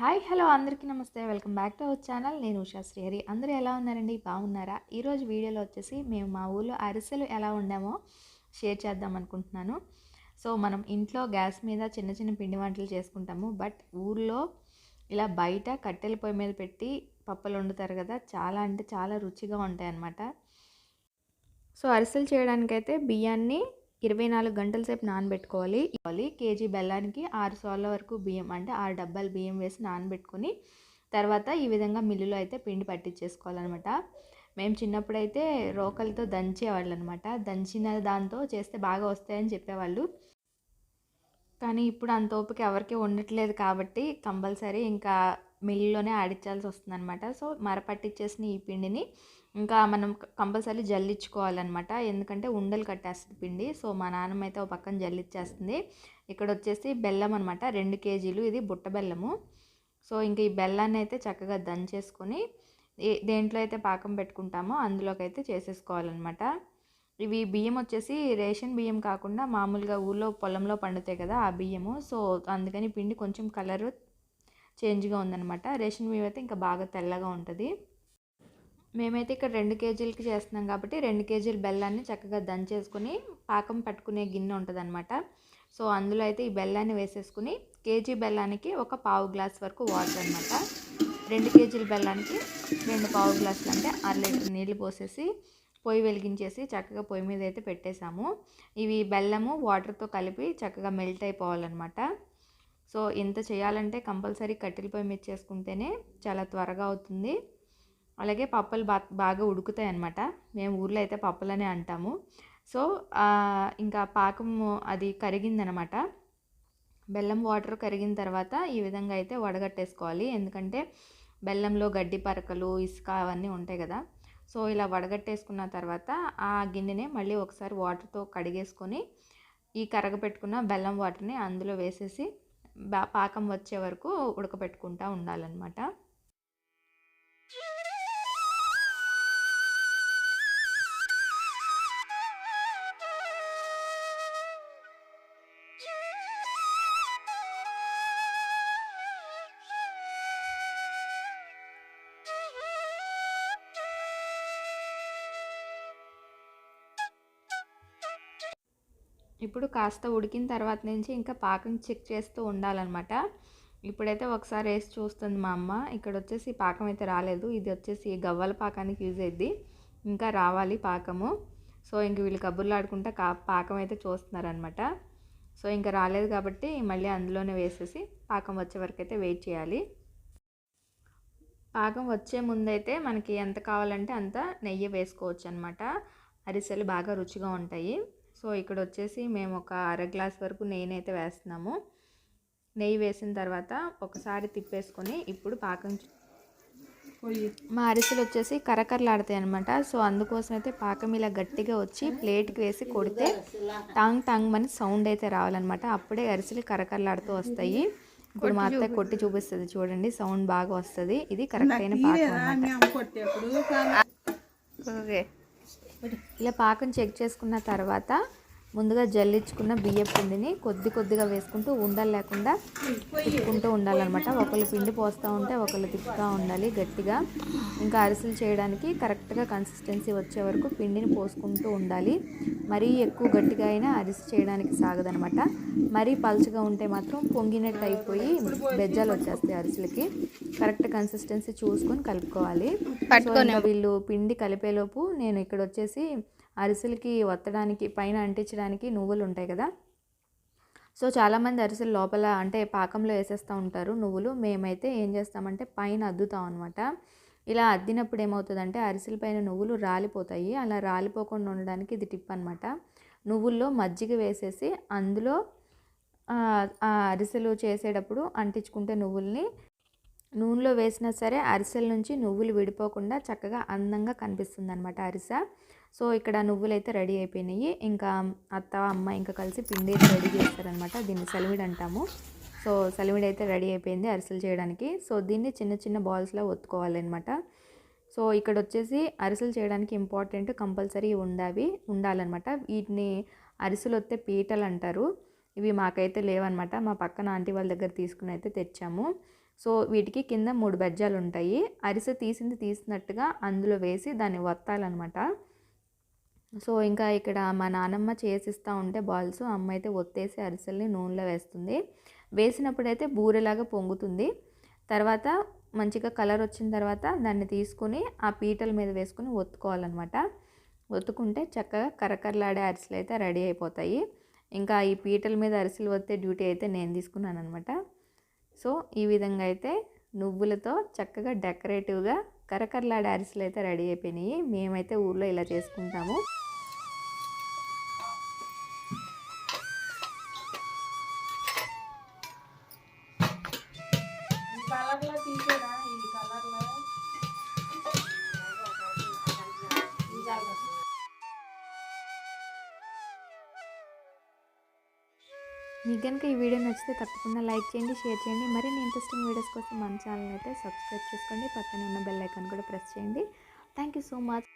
Hi hello అందరికీ నమస్తే. Welcome back to our channel. నేను ఉషా శ్రీహరి. అందరూ ఎలా ఉన్నారండి? బాగున్నారా? ఈరోజు వీడియోలో వచ్చేసి మేము మా ఊళ్ళో అరిసెలు ఎలా వండామో షేర్ చేద్దాం అనుకుంటున్నాను. సో మనం ఇంట్లో గ్యాస్ మీద చిన్న చిన్న పిండి వంటలు చేసుకుంటాము. బట్ ఊర్లో ఇలా బయట కట్టెల పొయ్యి మీద పెట్టి పప్పలు వండుతారు కదా చాలా అంటే చాలా రుచిగా ఉంటాయి అన్నమాట సో అరిసెలు చేయడానికైతే బియ్యాన్ని ఇరవై నాలుగు గంటల సేపు నానబెట్టుకోవాలి. ఇవ్వాలి. కేజీ బెల్లానికి ఆరు సోళ్ళ వరకు బియ్యం అంటే ఆరు డబ్బాలు బియ్యం వేసి నానబెట్టుకొని తర్వాత ఈ విధంగా మిల్లులో అయితే పిండి పట్టించేసుకోవాలన్నమాట. మేము చిన్నప్పుడైతే రోకలతో దంచేవాళ్ళు అనమాట దంచిన దాంతో చేస్తే బాగా వస్తాయని చెప్పేవాళ్ళు. కానీ ఇప్పుడు అంత ఓపిక ఎవరికి ఉండట్లేదు కాబట్టి కంపల్సరీ ఇంకా మిల్లులోనే ఆడించాల్సి వస్తుంది అనమాట సో మరపట్టించేసిన ఈ పిండిని ఇంకా మనం కంపల్సరీ జల్లించుకోవాలన్నమాట ఎందుకంటే ఉండలు కట్టేస్తుంది పిండి. సో మా నాన్నమ్మ అయితే ఒక పక్కన జల్లిచ్చేస్తుంది. ఇక్కడ వచ్చేసి బెల్లం అనమాట రెండు కేజీలు. ఇది బుట్ట బెల్లము. సో ఇంకా ఈ బెల్లాన్ని అయితే చక్కగా దంచేసుకొని దేంట్లో అయితే పాకం పెట్టుకుంటామో అందులోకి అయితే చేసేసుకోవాలన్నమాట. ఇవి బియ్యం వచ్చేసి రేషన్ బియ్యం కాకుండా మామూలుగా ఊళ్ళో పొలంలో పండుతాయి కదా ఆ బియ్యము. సో అందుకని పిండి కొంచెం కలర్ చేంజ్గా ఉందన్నమాట. రేషన్ బియ్యం అయితే ఇంకా బాగా తెల్లగా ఉంటుంది. మేమైతే ఇక్కడ రెండు కేజీలకి చేస్తున్నాం కాబట్టి రెండు కేజీల బెల్లాన్ని చక్కగా దంచేసుకుని పాకం పట్టుకునే గిన్నె ఉంటుంది అనమాట సో అందులో అయితే ఈ బెల్లాన్ని వేసేసుకుని కేజీ బెల్లానికి ఒక పావు గ్లాస్ వరకు వాటర్ అనమాట రెండు కేజీల బెల్లానికి రెండు పావు గ్లాసులు అంటే అర లీటర్ నీళ్ళు పోసేసి పొయ్యి వెలిగించేసి చక్కగా పొయ్యి మీద అయితే పెట్టేశాము. ఇవి బెల్లము వాటర్తో కలిపి చక్కగా మెల్ట్ అయిపోవాలన్నమాట. సో ఇంత చేయాలంటే కంపల్సరీ కట్టెల పొయ్యి మీద చేసుకుంటేనే చాలా త్వరగా అవుతుంది. అలాగే పప్పులు బా బాగా ఉడుకుతాయి అన్నమాట మేము ఊర్లో అయితే పప్పులనే అంటాము. సో ఇంకా పాకం అది కరిగిందనమాట బెల్లం వాటర్ కరిగిన తర్వాత ఈ విధంగా అయితే వడగట్టేసుకోవాలి. ఎందుకంటే బెల్లంలో గడ్డి పరకలు ఇసుక అవన్నీ ఉంటాయి కదా. సో ఇలా వడగట్టేసుకున్న తర్వాత ఆ గిన్నెనే మళ్ళీ ఒకసారి వాటర్తో కడిగేసుకొని ఈ కరగపెట్టుకున్న బెల్లం వాటర్ని అందులో వేసేసి పాకం వచ్చే వరకు ఉడకబెట్టుకుంటూ ఉండాలన్నమాట. ఇప్పుడు కాస్త ఉడికిన తర్వాత నుంచి ఇంకా పాకం చెక్ చేస్తూ ఉండాలన్నమాట. ఇప్పుడైతే ఒకసారి వేసి చూస్తుంది మా అమ్మ. ఇక్కడ వచ్చేసి పాకం అయితే రాలేదు. ఇది వచ్చేసి గవ్వల పాకానికి యూజ్ అయ్యింది ఇంకా రావాలి పాకము. సో ఇంక వీళ్ళు కబుర్లు ఆడుకుంటా కా పాకం అయితే చూస్తున్నారనమాట సో ఇంకా రాలేదు కాబట్టి మళ్ళీ అందులోనే వేసేసి పాకం వచ్చే వరకు అయితే వెయిట్ చేయాలి. పాకం వచ్చే ముందైతే మనకి ఎంత కావాలంటే అంత నెయ్యి వేసుకోవచ్చు అనమాట అరిసెలు బాగా రుచిగా ఉంటాయి. సో ఇక్కడ వచ్చేసి మేము ఒక అర గ్లాస్ వరకు నెయ్యి అయితే వేస్తున్నాము. నెయ్యి వేసిన తర్వాత ఒకసారి తిప్పేసుకొని ఇప్పుడు పాకం మా అరిసెలు వచ్చేసి కరకరలాడతాయి అనమాట సో అందుకోసం అయితే పాకం ఇలా గట్టిగా వచ్చి ప్లేట్కి వేసి కొడితే టాంగ్ టాంగ్ అని సౌండ్ అయితే రావాలన్నమాట. అప్పుడే అరిసెలు కరకరలాడుతూ వస్తాయి. ఇప్పుడు మా అత్త కొట్టి చూపిస్తుంది చూడండి సౌండ్ బాగా వస్తుంది. ఇది కరెక్ట్ అయిన పాకం అనమాట ఓకే. ఇలా పాకం చెక్ చేసుకున్న తర్వాత ముందుగా జల్లించుకున్న బియ్య పిండిని కొద్ది కొద్దిగా వేసుకుంటూ ఉండలు లేకుండా తిప్పుకుంటూ ఉండాలన్నమాట. ఒకళ్ళు పిండి పోస్తూ ఉంటే ఒకళ్ళు తిప్పుతూ ఉండాలి గట్టిగా. ఇంకా అరిసెలు చేయడానికి కరెక్ట్గా కన్సిస్టెన్సీ వచ్చే వరకు పిండిని పోసుకుంటూ ఉండాలి. మరీ ఎక్కువ గట్టిగా అయినా అరిసి చేయడానికి సాగదనమాట మరీ పలుచగా ఉంటే మాత్రం పొంగినట్టు అయిపోయి బెజ్జాలు వచ్చేస్తాయి అరిసెలకి. కరెక్ట్ కన్సిస్టెన్సీ చూసుకొని కలుపుకోవాలి. వీళ్ళు పిండి కలిపేలోపు నేను ఇక్కడ వచ్చేసి అరిసెలకి వత్తడానికి పైన అంటించడానికి నువ్వులు ఉంటాయి కదా? సో చాలామంది అరిసెలు లోపల అంటే పాకంలో వేసేస్తూ ఉంటారు నువ్వులు. మేమైతే ఏం చేస్తామంటే పైన అద్దుతాం అనమాట ఇలా అద్దినప్పుడు ఏమవుతుందంటే అరిసెల పైన నువ్వులు రాలిపోతాయి. అలా రాలిపోకుండా ఉండడానికి ఇది టిప్ అనమాట నువ్వుల్లో మజ్జిగ వేసేసి అందులో ఆ అరిసెలు చేసేటప్పుడు అంటించుకుంటే నువ్వుల్ని నూనెలో వేసినా సరే అరిసెల నుంచి నువ్వులు విడిపోకుండా చక్కగా అందంగా కనిపిస్తుంది అనమాట అరిసె. సో ఇక్కడ నువ్వులు అయితే రెడీ అయిపోయినాయి. ఇంకా అత్త అమ్మ ఇంకా కలిసి పిండి రెడీ చేస్తారనమాట దీన్ని సలివిడి అంటాము. సో సెలవిడి అయితే రెడీ అయిపోయింది అరిసెలు చేయడానికి. సో దీన్ని చిన్న చిన్న బాల్స్లో ఒత్తుకోవాలన్నమాట. సో ఇక్కడ వచ్చేసి అరిసెలు చేయడానికి ఇంపార్టెంట్ కంపల్సరీ ఉండవి ఉండాలన్నమాట. వీటిని అరిసెలు వస్తే పీటలు అంటారు. ఇవి మాకైతే లేవన్నమాట. మా పక్కన ఆంటీ వాళ్ళ దగ్గర తీసుకుని అయితే తెచ్చాము. సో వీటికి కింద మూడు బెజ్జాలు ఉంటాయి అరిసె తీసింది తీసినట్టుగా అందులో వేసి దాన్ని వత్తాలన్నమాట. సో ఇంకా ఇక్కడ మా నానమ్మ చేసిస్తూ ఉంటే బాల్స్ అమ్మ అయితే ఒత్తేసి అరిసెల్ని నూనెలో వేస్తుంది. వేసినప్పుడైతే బూరెలాగా పొంగుతుంది. తర్వాత మంచిగా కలర్ వచ్చిన తర్వాత దాన్ని తీసుకుని ఆ పీటల మీద వేసుకుని ఒత్తుకోవాలన్నమాట. ఒత్తుకుంటే చక్కగా కరకరలాడే అరిసెలు అయితే రెడీ అయిపోతాయి. ఇంకా ఈ పీటల మీద అరిసెలు వత్తే డ్యూటీ అయితే నేను తీసుకున్నాను అనమాట సో ఈ విధంగా అయితే నువ్వులతో చక్కగా డెకరేటివ్గా కరకరలాడే అరిసెలు అయితే రెడీ అయిపోయినాయి. మేమైతే ఊర్లో ఇలా చేసుకుంటాము. మీకు కనుక ఈ వీడియో నచ్చితే తప్పకుండా లైక్ చేయండి షేర్ చేయండి. మరిన్ని ఇంట్రెస్టింగ్ వీడియోస్ కోసం మన ఛానల్ అయితే సబ్స్క్రైబ్ చేసుకోండి. పక్కన ఉన్న బెల్ ఐకాన్ కూడా ప్రెస్ చేయండి. Thank you so much